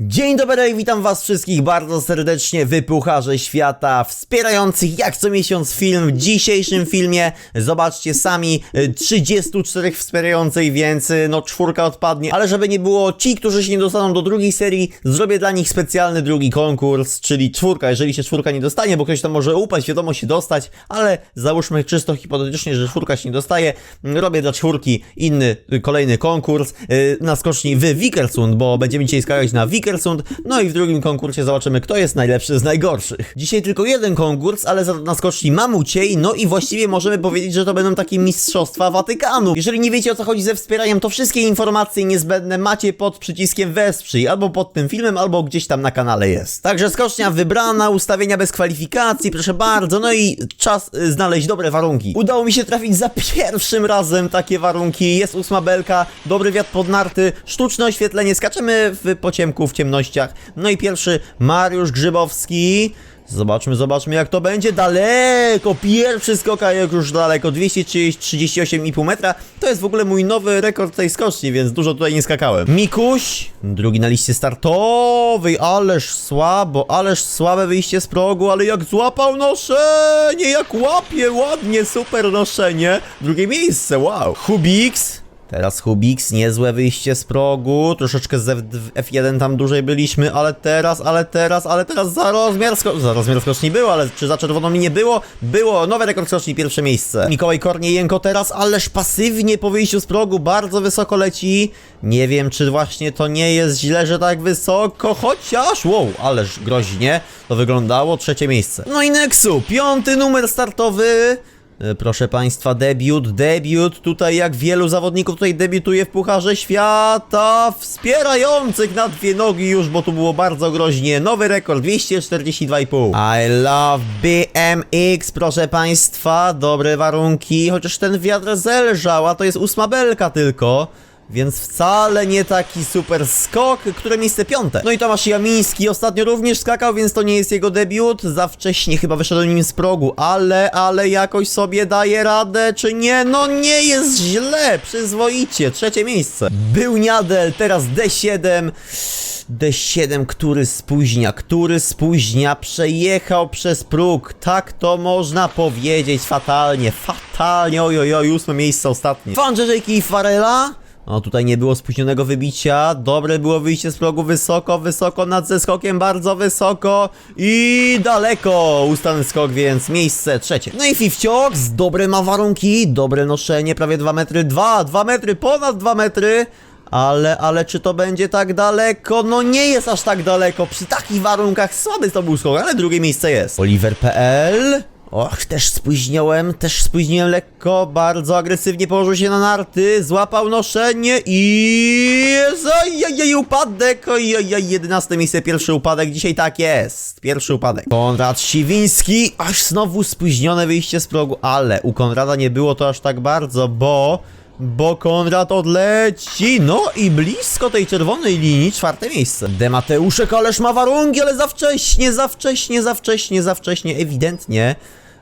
Dzień dobry witam was wszystkich bardzo serdecznie, wypucharze świata, wspierających jak co miesiąc film. W dzisiejszym filmie, zobaczcie sami, y, 34 wspierających, więc y, no czwórka odpadnie. Ale żeby nie było, ci, którzy się nie dostaną do drugiej serii, zrobię dla nich specjalny drugi konkurs, czyli czwórka. Jeżeli się czwórka nie dostanie, bo ktoś tam może upaść, wiadomo się dostać, ale załóżmy czysto hipotetycznie, że czwórka się nie dostaje, robię dla czwórki inny, y, kolejny konkurs y, na skoczni w Wikersund, bo będziemy dzisiaj skakać na Wikersund, no i w drugim konkursie zobaczymy, kto jest najlepszy z najgorszych. Dzisiaj tylko jeden konkurs, ale za- na skoczni Mamuciej, no i właściwie możemy powiedzieć, że to będą takie mistrzostwa Watykanu. Jeżeli nie wiecie o co chodzi ze wspieraniem, to wszystkie informacje niezbędne macie pod przyciskiem wesprzyj, albo pod tym filmem, albo gdzieś tam na kanale jest. Także skocznia wybrana, ustawienia bez kwalifikacji, proszę bardzo, no i czas y, znaleźć dobre warunki. Udało mi się trafić za pierwszym razem takie warunki, jest ósma belka, dobry wiatr pod narty, sztuczne oświetlenie, skaczemy w pociemku, w ciemnościach. No i pierwszy Mariusz Grzybowski. Zobaczmy, zobaczmy jak to będzie. Daleko! Pierwszy skok, a jak już daleko. 238,5 metra. To jest w ogóle mój nowy rekord tej skoczni, więc dużo tutaj nie skakałem. Mikuś, drugi na liście startowej. Ależ słabo, ależ słabe wyjście z progu, ale jak złapał noszenie, jak łapie ładnie, super noszenie. Drugie miejsce, wow. Hubix. Teraz Hubix, niezłe wyjście z progu, troszeczkę z F- F1 tam dłużej byliśmy, ale teraz, ale teraz, ale teraz za rozmiar skoczni, za rozmiar skoczni było, ale czy za czerwoną mi nie było? Było, nowy rekord skoczni, pierwsze miejsce. Mikołaj Korniejenko teraz, ależ pasywnie po wyjściu z progu, bardzo wysoko leci. Nie wiem, czy właśnie to nie jest źle, że tak wysoko, chociaż, wow, ależ groźnie to wyglądało, trzecie miejsce. No i Nexu, piąty numer startowy. E, Proszę Państwa, debiut, debiut. Tutaj jak wielu zawodników tutaj debiutuje w Pucharze Świata. Wspierających na dwie nogi już, bo tu było bardzo groźnie. Nowy rekord, 242,5. I love BMX, proszę Państwa. Dobre warunki, chociaż ten wiatr zelżał, a to jest ósma belka tylko. Więc wcale nie taki super skok, które miejsce piąte. No i Tomasz Jamiński ostatnio również skakał, więc to nie jest jego debiut. Za wcześnie chyba wyszedł nim z progu, ale, ale jakoś sobie daje radę, czy nie? No nie jest źle, przyzwoicie. Trzecie miejsce. Był Niadel, teraz D7. D7, który spóźnia, który spóźnia, przejechał przez próg. Tak to można powiedzieć fatalnie, fatalnie, ojojoj, ósme miejsce ostatnie. Fan i Farela? O, tutaj nie było spóźnionego wybicia. Dobre było wyjście z progu wysoko, wysoko nad zeskokiem, bardzo wysoko i daleko. Ustany skok, więc miejsce trzecie. No i Fifciox, dobre ma warunki, dobre noszenie, prawie 2 metry, 2, 2 metry, ponad 2 metry. Ale, ale czy to będzie tak daleko? No nie jest aż tak daleko. Przy takich warunkach słaby to był skok, ale drugie miejsce jest. Oliver.pl Och, też spóźniłem, też spóźniłem lekko, bardzo agresywnie położył się na narty, złapał noszenie i... Ojej, upadek, ojej, 11 miejsce, pierwszy upadek, dzisiaj tak jest, pierwszy upadek. Konrad Siwiński, aż znowu spóźnione wyjście z progu, ale u Konrada nie było to aż tak bardzo, bo... Bo Konrad odleci, no i blisko tej czerwonej linii, czwarte miejsce. Demateuszek, ależ ma warunki, ale za wcześnie, za wcześnie, za wcześnie, za wcześnie, ewidentnie.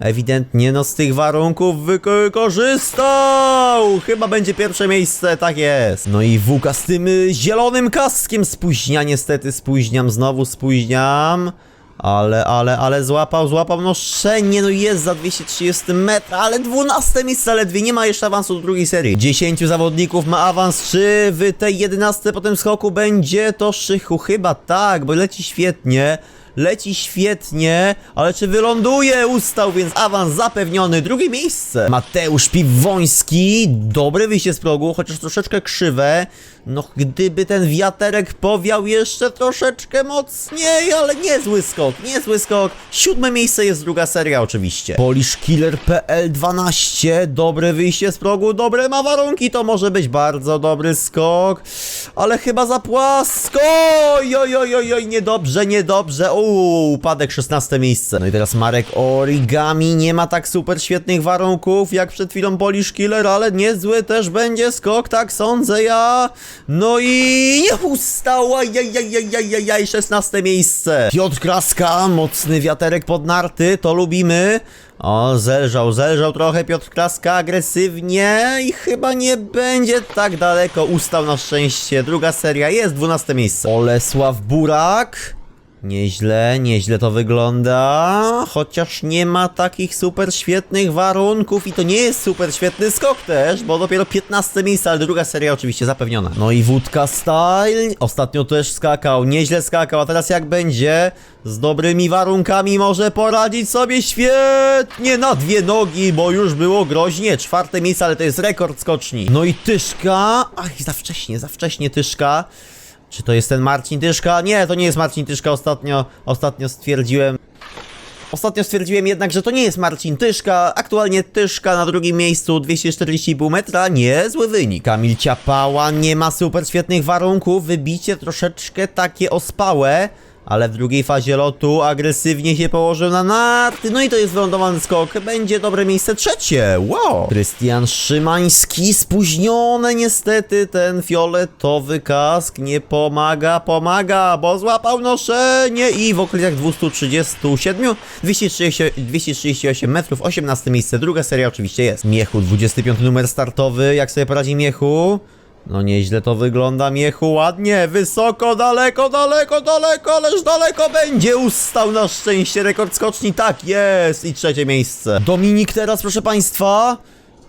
Ewidentnie, no z tych warunków wykorzystał! Chyba będzie pierwsze miejsce, tak jest. No i Wuka z tym y, zielonym kaskiem spóźnia, niestety spóźniam, znowu spóźniam. Ale, ale, ale złapał, złapał noszenie, no jest za 230 metra, ale 12 miejsce ledwie, nie ma jeszcze awansu do drugiej serii. 10 zawodników ma awans, czy w tej 11 po tym skoku będzie to Szychu? Chyba tak, bo leci świetnie. Leci świetnie, ale czy wyląduje? Ustał, więc awans zapewniony. Drugie miejsce. Mateusz Piwoński. Dobre wyjście z progu, chociaż troszeczkę krzywe. No, gdyby ten wiaterek powiał jeszcze troszeczkę mocniej, ale niezły skok, niezły skok. Siódme miejsce jest druga seria oczywiście. PolishKiller.pl 12. Dobre wyjście z progu, dobre ma warunki, to może być bardzo dobry skok. Ale chyba za płasko. Oj, oj, oj, oj, niedobrze, niedobrze. Upadek 16 miejsce. No i teraz Marek Origami nie ma tak super świetnych warunków jak przed chwilą Polish Killer, ale niezły też będzie skok, tak sądzę ja. No i nie ustał, ajajajajajaj, 16 miejsce. Piotr Kraska, mocny wiaterek pod narty, to lubimy. O, zelżał, zelżał trochę Piotr Kraska agresywnie i chyba nie będzie tak daleko. Ustał na szczęście. Druga seria jest 12 miejsce. Olesław Burak. Nieźle, nieźle to wygląda, chociaż nie ma takich super świetnych warunków i to nie jest super świetny skok też, bo dopiero 15 miejsce, ale druga seria oczywiście zapewniona. No i Wódka Style, ostatnio też skakał, nieźle skakał, a teraz jak będzie? Z dobrymi warunkami może poradzić sobie świetnie na dwie nogi, bo już było groźnie. Czwarte miejsce, ale to jest rekord skoczni. No i Tyszka, ach za wcześnie, za wcześnie Tyszka. Czy to jest ten Marcin Tyszka? Nie, to nie jest Marcin Tyszka. Ostatnio, ostatnio stwierdziłem. Ostatnio stwierdziłem jednak, że to nie jest Marcin Tyszka. Aktualnie Tyszka na drugim miejscu 240,5 metra. Niezły wynik. Kamil Ciapała nie ma super świetnych warunków. Wybicie troszeczkę takie ospałe. Ale w drugiej fazie lotu agresywnie się położył na narty. No i to jest wylądowany skok. Będzie dobre miejsce trzecie. Wow. Krystian Szymański spóźnione niestety. Ten fioletowy kask nie pomaga, pomaga, bo złapał noszenie i w okolicach 237, 230, 238 metrów, 18 miejsce. Druga seria oczywiście jest. Miechu, 25 numer startowy. Jak sobie poradzi Miechu? No nieźle to wygląda, Miechu, ładnie, wysoko, daleko, daleko, daleko, ależ daleko będzie, ustał na szczęście rekord skoczni, tak jest i trzecie miejsce. Dominik teraz, proszę państwa.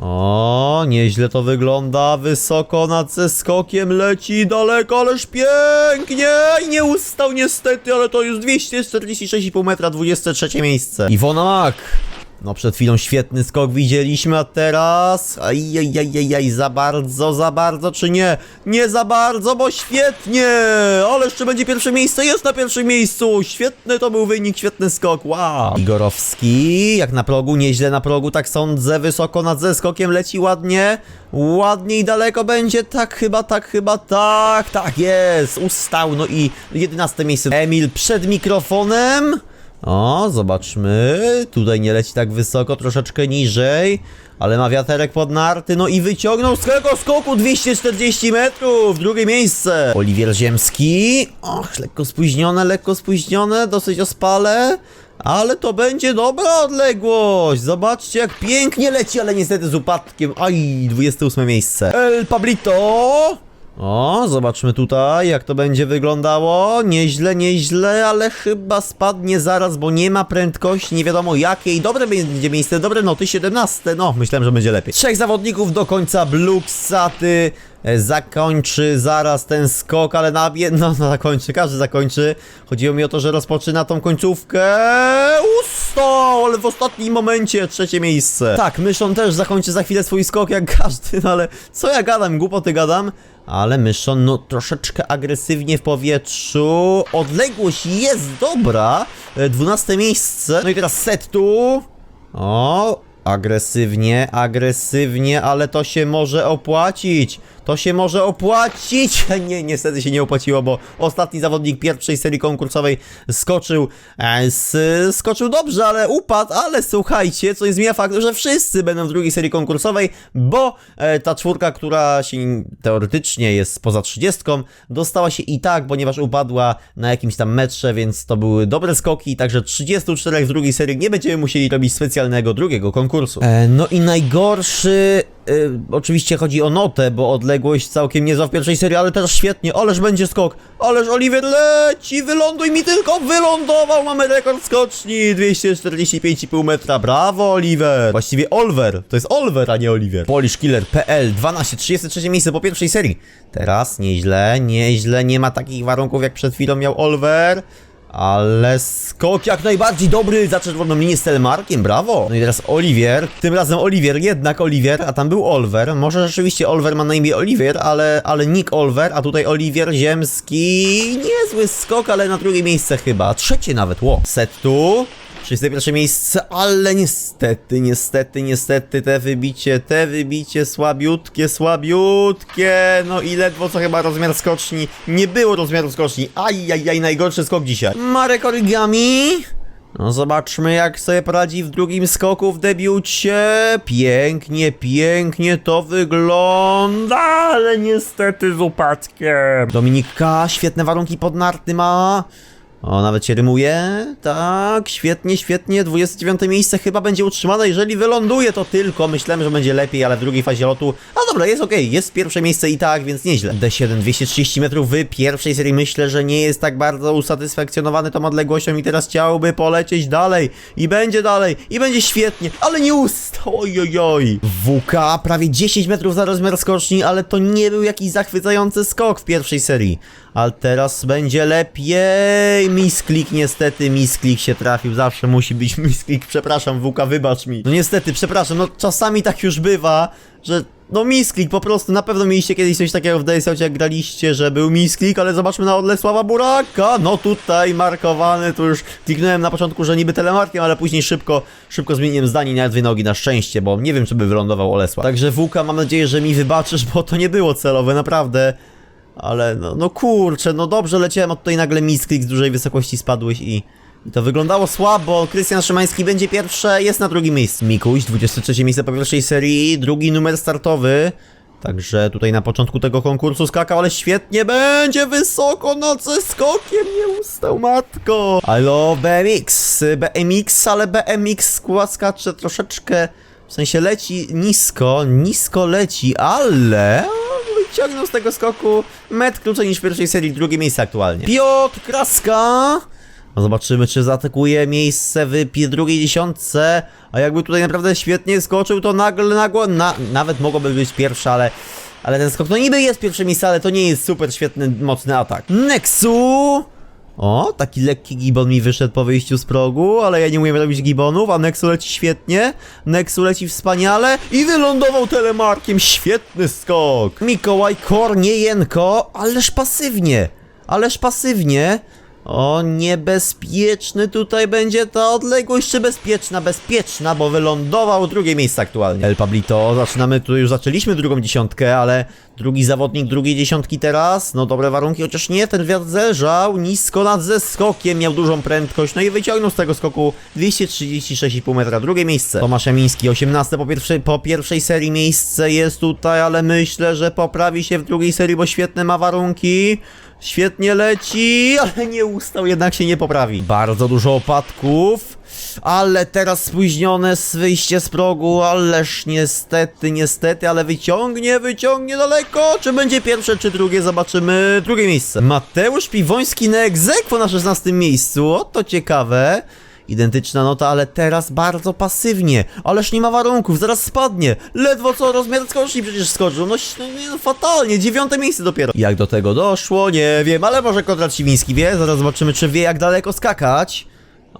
O, nieźle to wygląda, wysoko nad ze skokiem leci daleko, ależ pięknie i nie ustał niestety, ale to już 246,5 metra, 23 miejsce. Iwona Mak. No przed chwilą świetny skok widzieliśmy, a teraz... Ajajajajaj, za bardzo, za bardzo, czy nie? Nie za bardzo, bo świetnie! Ale jeszcze będzie pierwsze miejsce, jest na pierwszym miejscu! Świetny to był wynik, świetny skok, wow! Igorowski, jak na progu, nieźle na progu, tak sądzę, wysoko nad ze skokiem leci ładnie. Ładnie i daleko będzie, tak chyba, tak chyba, tak, tak jest, ustał, no i 11 miejsce. Emil przed mikrofonem. O, zobaczmy. Tutaj nie leci tak wysoko, troszeczkę niżej. Ale ma wiaterek pod narty, no i wyciągnął z tego skoku 240 metrów, drugie miejsce. Oliwier Ziemski, och, lekko spóźnione, lekko spóźnione, dosyć ospale. Ale to będzie dobra odległość. Zobaczcie, jak pięknie leci, ale niestety z upadkiem. Aj, 28 miejsce. El Pablito. O, zobaczmy tutaj, jak to będzie wyglądało. Nieźle, nieźle, ale chyba spadnie zaraz, bo nie ma prędkości, nie wiadomo jakiej. Dobre będzie miejsce, dobre noty, 17. No, myślałem, że będzie lepiej. Trzech zawodników do końca Bluxaty e, zakończy zaraz ten skok, ale na no, no zakończy, każdy zakończy. Chodziło mi o to, że rozpoczyna tą końcówkę. Ustał, ale w ostatnim momencie trzecie miejsce. Tak, Myszon też zakończy za chwilę swój skok jak każdy, no ale co ja gadam, głupoty gadam. Ale Myszon, no troszeczkę agresywnie w powietrzu. Odległość jest dobra. E, 12 miejsce. No i teraz set tu. O, agresywnie, agresywnie, ale to się może opłacić. To się może opłacić. Nie, niestety się nie opłaciło, bo ostatni zawodnik pierwszej serii konkursowej skoczył, e, skoczył dobrze, ale upadł, ale słuchajcie, co nie zmienia faktu, że wszyscy będą w drugiej serii konkursowej, bo e, ta czwórka, która się teoretycznie jest poza trzydziestką, dostała się i tak, ponieważ upadła na jakimś tam metrze, więc to były dobre skoki, także 34 w drugiej serii nie będziemy musieli robić specjalnego drugiego konkursu. E, no i najgorszy Y, oczywiście chodzi o notę, bo odległość całkiem niezła w pierwszej serii, ale też świetnie, ależ będzie skok, ależ Oliver leci, wyląduj mi tylko, wylądował, mamy rekord skoczni, 245,5 metra, brawo Oliver, właściwie Olver, to jest Olver, a nie Oliver. PolishKiller.pl 12, 33 miejsce po pierwszej serii, teraz nieźle, nieźle, nie ma takich warunków jak przed chwilą miał Olver, ale skok jak najbardziej dobry za czerwoną linię z telemarkiem, brawo! No i teraz Oliwier, tym razem Oliwier, jednak Oliwier, a tam był Olver. Może rzeczywiście Olver ma na imię Oliwier, ale, ale Nick Olver, a tutaj Oliwier Ziemski. Niezły skok, ale na drugie miejsce chyba. Trzecie nawet, ło. Set tu. 31 miejsce, ale niestety, niestety, niestety te wybicie, te wybicie słabiutkie, słabiutkie. No i ledwo co chyba rozmiar skoczni. Nie było rozmiaru skoczni. Ajajaj, najgorszy skok dzisiaj. Marek Origami. No zobaczmy jak sobie poradzi w drugim skoku w debiucie. Pięknie, pięknie to wygląda, ale niestety z upadkiem. Dominika, świetne warunki pod narty ma. O, nawet się rymuje. Tak, świetnie, świetnie. 29 miejsce chyba będzie utrzymane. Jeżeli wyląduje, to tylko. Myślałem, że będzie lepiej, ale w drugiej fazie lotu. A dobra, jest okej. Jest pierwsze miejsce i tak, więc nieźle. D7, 230 metrów w pierwszej serii. Myślę, że nie jest tak bardzo usatysfakcjonowany tą odległością i teraz chciałby polecieć dalej. I będzie dalej. I będzie świetnie. Ale nie ustał. Ojojoj. WK prawie 10 metrów za rozmiar skoczni, ale to nie był jakiś zachwycający skok w pierwszej serii. Ale teraz będzie lepiej. Misklik, niestety, misklik się trafił. Zawsze musi być misklik. Przepraszam, Wuka, wybacz mi. No niestety, przepraszam, no czasami tak już bywa, że. No misklik, po prostu, na pewno mieliście kiedyś coś takiego w DSL, jak graliście, że był misklik, ale zobaczmy na Odlesława Buraka, no tutaj markowany, tu już kliknąłem na początku, że niby telemarkiem, ale później szybko, szybko zmieniłem zdanie nawet dwie nogi na szczęście, bo nie wiem, czy by wylądował Olesław. Także Wuka, mam nadzieję, że mi wybaczysz, bo to nie było celowe, naprawdę. Ale no, no kurczę, no dobrze leciałem, a tutaj nagle misklik z dużej wysokości spadłeś i... I to wyglądało słabo. Krystian Szymański będzie pierwszy, jest na drugim miejscu. Mikuś, 23 miejsce po pierwszej serii, drugi numer startowy. Także tutaj na początku tego konkursu skakał, ale świetnie będzie wysoko nad ze skokiem, nie ustał matko. Love BMX, BMX, ale BMX skacze troszeczkę, w sensie leci nisko, nisko leci, ale wyciągnął z tego skoku metr krócej niż w pierwszej serii, drugie miejsce aktualnie. Piotr Kraska! Zobaczymy, czy zaatakuje miejsce w drugiej dziesiątce. A jakby tutaj naprawdę świetnie skoczył, to nagle, nagło, na, nawet mogłoby być pierwsze, ale, ale ten skok, no niby jest pierwsze miejsce, ale to nie jest super świetny, mocny atak. Nexu! O, taki lekki gibon mi wyszedł po wyjściu z progu, ale ja nie umiem robić gibonów, a Nexu leci świetnie, Nexu leci wspaniale i wylądował telemarkiem, świetny skok. Mikołaj Korniejenko, ależ pasywnie, ależ pasywnie. O, niebezpieczny tutaj będzie ta odległość, czy bezpieczna? Bezpieczna, bo wylądował drugie miejsce aktualnie. El Pablito, zaczynamy, tu już zaczęliśmy drugą dziesiątkę, ale drugi zawodnik drugiej dziesiątki teraz, no dobre warunki, chociaż nie, ten wiatr zerzał nisko nad zeskokiem, miał dużą prędkość, no i wyciągnął z tego skoku 236,5 metra, drugie miejsce. Tomasz Jamiński, 18 po pierwszej, po pierwszej serii miejsce jest tutaj, ale myślę, że poprawi się w drugiej serii, bo świetne ma warunki. Świetnie leci, ale nie ustał, jednak się nie poprawi. Bardzo dużo opadków, ale teraz spóźnione z wyjście z progu, ależ niestety, niestety, ale wyciągnie, wyciągnie daleko. Czy będzie pierwsze, czy drugie, zobaczymy. Drugie miejsce. Mateusz Piwoński na egzekwo na 16 miejscu, o to ciekawe. Identyczna nota, ale teraz bardzo pasywnie. Ależ nie ma warunków, zaraz spadnie. Ledwo co rozmiar skoczni przecież skoczył. No, no, no fatalnie, dziewiąte miejsce dopiero. Jak do tego doszło, nie wiem, ale może Konrad Siwiński wie. Zaraz zobaczymy, czy wie jak daleko skakać.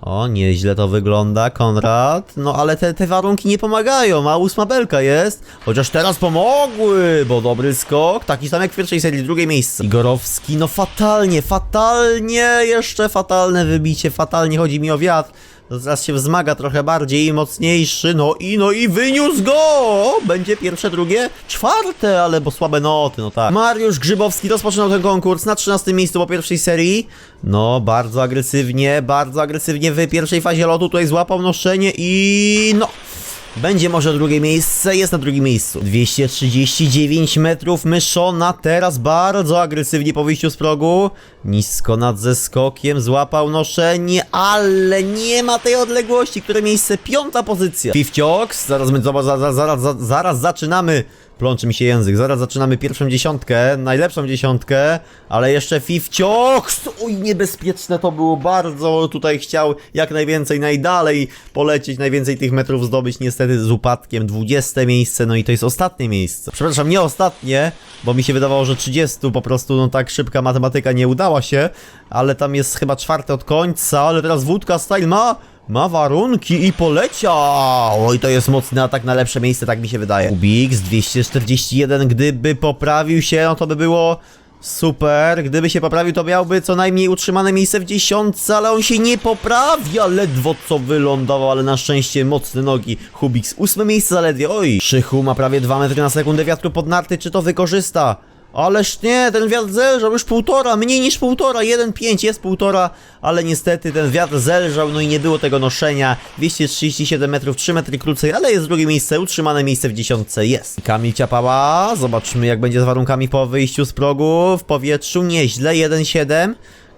O, nieźle to wygląda, Konrad. No ale te, te warunki nie pomagają, a ósma belka jest. Chociaż teraz pomogły, bo dobry skok. Taki sam jak w pierwszej serii, drugie miejsce. Igorowski, no fatalnie, fatalnie, jeszcze fatalne wybicie, fatalnie chodzi mi o wiatr. To Teraz się wzmaga trochę bardziej, mocniejszy, no i no i wyniósł go! Będzie pierwsze, drugie, czwarte, ale bo słabe noty, no tak. Mariusz Grzybowski rozpoczynał ten konkurs na 13 miejscu po pierwszej serii. No, bardzo agresywnie, bardzo agresywnie w pierwszej fazie lotu tutaj złapał noszenie i no... Będzie może drugie miejsce, jest na drugim miejscu. 239 metrów myszona, teraz bardzo agresywnie po wyjściu z progu. Nisko nad zeskokiem, złapał noszenie, ale nie ma tej odległości. Które miejsce? Piąta pozycja. Fifciox, zaraz, zaraz, zaraz, zaraz, zaraz zaczynamy. Plączy mi się język, zaraz zaczynamy pierwszą dziesiątkę, najlepszą dziesiątkę, ale jeszcze Fifciox! Oj, niebezpieczne to było bardzo. Tutaj chciał jak najwięcej, najdalej polecieć, najwięcej tych metrów zdobyć, niestety z upadkiem. 20 miejsce, no i to jest ostatnie miejsce. Przepraszam, nie ostatnie, bo mi się wydawało, że 30 po prostu, no tak szybka matematyka nie udała się, ale tam jest chyba czwarte od końca, ale teraz wódka style ma ma warunki i poleciał! Oj, to jest mocny atak na lepsze miejsce, tak mi się wydaje. Ubix 241, gdyby poprawił się, no to by było Super, gdyby się poprawił, to miałby co najmniej utrzymane miejsce w dziesiątce, ale on się nie poprawia, ledwo co wylądował, ale na szczęście mocne nogi. Hubix, ósme miejsce zaledwie, oj. Szychu ma prawie 2 metry na sekundę wiatru pod narty, czy to wykorzysta? Ależ nie, ten wiatr zelżał już półtora, mniej niż półtora, 1,5 jest półtora, ale niestety ten wiatr zelżał, no i nie było tego noszenia. 237 metrów, 3 metry krócej, ale jest drugie miejsce, utrzymane miejsce w dziesiątce jest. Kamil Ciapała, zobaczymy jak będzie z warunkami po wyjściu z progu, w powietrzu nieźle, 1,7.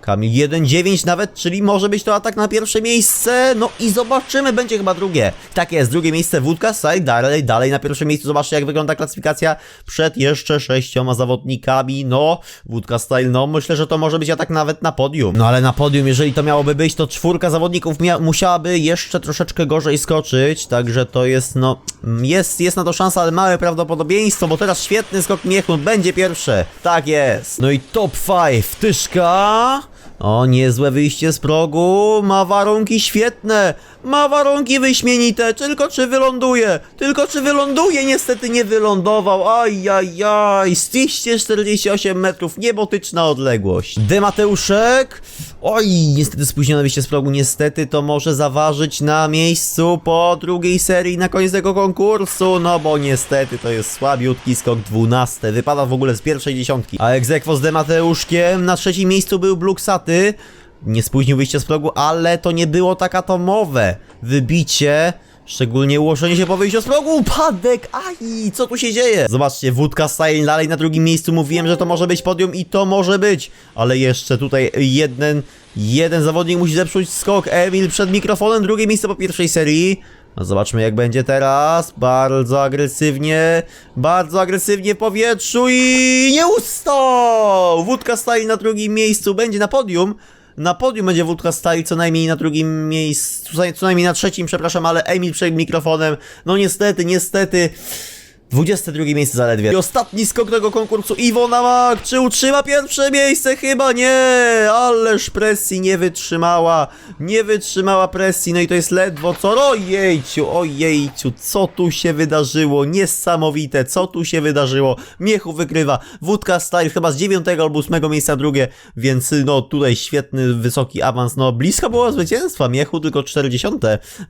Kamil 1-9 nawet, czyli może być to atak na pierwsze miejsce. No i zobaczymy, będzie chyba drugie. Tak jest, drugie miejsce Wódka Side, dalej, dalej na pierwszym miejscu. Zobaczcie, jak wygląda klasyfikacja przed jeszcze sześcioma zawodnikami. No, Wódka Style, no myślę, że to może być atak nawet na podium. No ale na podium, jeżeli to miałoby być, to czwórka zawodników musiałaby jeszcze troszeczkę gorzej skoczyć. Także to jest, no, jest, jest na to szansa, ale małe prawdopodobieństwo, bo teraz świetny skok Miechut będzie pierwsze. Tak jest. No i top 5, Tyszka. O, niezłe wyjście z progu, ma warunki świetne, ma warunki wyśmienite, tylko czy wyląduje, tylko czy wyląduje, niestety nie wylądował, ajajaj, z 248 metrów, niebotyczna odległość. Demateuszek, oj, niestety spóźnione wyjście z progu, niestety to może zaważyć na miejscu po drugiej serii na koniec tego konkursu, no bo niestety to jest słabiutki skok 12, wypada w ogóle z pierwszej dziesiątki. A egzekwo z Demateuszkiem, na trzecim miejscu był Bluxaty, nie spóźnił wyjście z progu, ale to nie było tak atomowe. Wybicie, szczególnie ułożenie się po wyjściu z progu, upadek, aj, co tu się dzieje? Zobaczcie, wódka Style dalej na drugim miejscu, mówiłem, że to może być podium i to może być, ale jeszcze tutaj jeden, jeden zawodnik musi zepsuć skok, Emil przed mikrofonem, drugie miejsce po pierwszej serii. No zobaczmy jak będzie teraz. Bardzo agresywnie, bardzo agresywnie w powietrzu i nie ustał! Wódka Style na drugim miejscu, będzie na podium. Na podium będzie Wódka Style co najmniej na drugim miejscu, co najmniej na trzecim, przepraszam, ale Emil przed mikrofonem. No niestety, niestety. 22 miejsce zaledwie. I ostatni skok tego konkursu. Iwona Mak, czy utrzyma pierwsze miejsce? Chyba nie, ależ presji nie wytrzymała, nie wytrzymała presji, no i to jest ledwo co, ojejciu, ojejciu, co tu się wydarzyło, niesamowite, co tu się wydarzyło, Miechu wykrywa, Wódka Style chyba z 9 albo 8 miejsca drugie, więc no tutaj świetny, wysoki awans, no blisko było zwycięstwa, Miechu tylko 40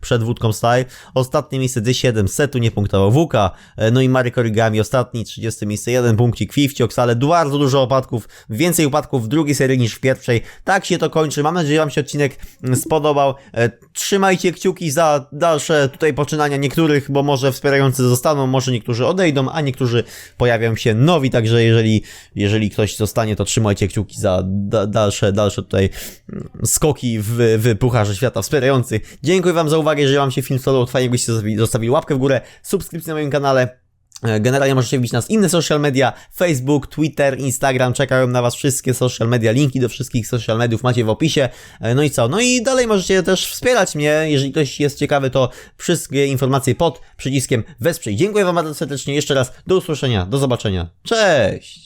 przed Wódką Style, ostatnie miejsce D7, setu nie punktował. Wuka, e, no i Marek Origami, ostatni 30 miejsce, jeden punkcik, Fifciox, ale bardzo dużo opadków, więcej upadków w drugiej serii niż w pierwszej. Tak się to kończy. Mam nadzieję, że Wam się odcinek mm, spodobał. E, Trzymajcie kciuki za dalsze tutaj poczynania niektórych, bo może wspierający zostaną, może niektórzy odejdą, a niektórzy pojawią się nowi, także jeżeli, jeżeli ktoś zostanie, to trzymajcie kciuki za da, dalsze, dalsze tutaj mm, skoki w, w Pucharze Świata wspierających. Dziękuję Wam za uwagę, jeżeli Wam się film spodobał, fajnie byście zostawili łapkę w górę, subskrypcję na moim kanale. E, Generalnie możecie wbić nas inne social media, Facebook, Twitter, Instagram, czekają na Was wszystkie social media, linki do wszystkich social mediów macie w opisie. E, No i co? No i dalej możecie też wspierać mnie, jeżeli ktoś jest ciekawy, to wszystkie informacje pod przyciskiem wesprzyj. Dziękuję Wam bardzo serdecznie, jeszcze raz do usłyszenia, do zobaczenia, cześć!